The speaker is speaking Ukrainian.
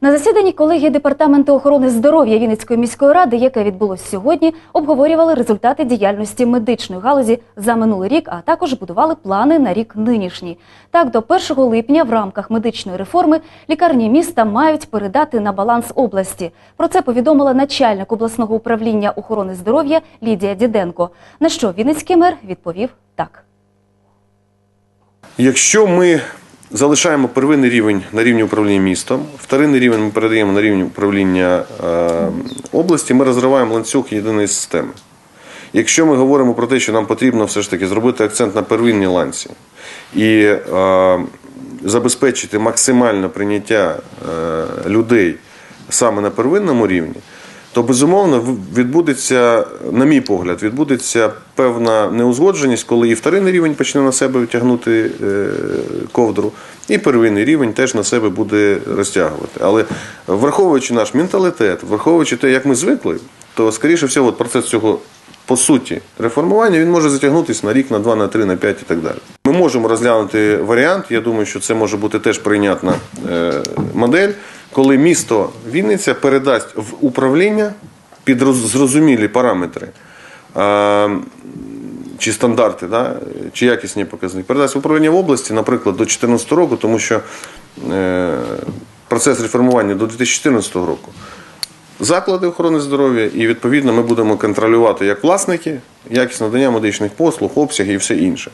На засіданні колегії департаменту охорони здоров'я Вінницької міської ради, яке відбулось сьогодні, обговорювали результати діяльності медичної галузі за минулий рік, а також будували плани на рік нинішній. Так, до 1 липня в рамках медичної реформи лікарні міста мають передати на баланс області. Про це повідомила начальник обласного управління охорони здоров'я Лідія Діденко. На що Вінницький мер відповів так. Якщо ми залишаємо первинний рівень на рівні управління містом, вторинний рівень ми передаємо на рівень управління е, області, ми розриваємо ланцюг єдиної системи. Якщо ми говоримо про те, що нам потрібно все ж таки зробити акцент на первинній ланці і е, забезпечити максимальне прийняття е, людей саме на первинному рівні, то безумовно відбудеться, на мій погляд, відбудеться певна неузгодженість, коли і вторинний рівень почне на себе витягнути е, ковдру, і первинний рівень теж на себе буде розтягувати. Але враховуючи наш менталітет, враховуючи те, як ми звикли, то скоріше всього процес цього. По суті, реформування він може затягнутися на рік, на два, на три, на п'ять і так далі. Ми можемо розглянути варіант. Я думаю, що це може бути теж прийнятна е, модель, коли місто Вінниця передасть в управління під зрозумілі параметри е, чи стандарти, да, чи якісні показники. Передасть управління в області, наприклад, до 2014 року, тому що е, процес реформування до 2014 року. Заклади охорони здоров'я, і відповідно ми будемо контролювати як власники, якість надання медичних послуг, обсяги і все інше.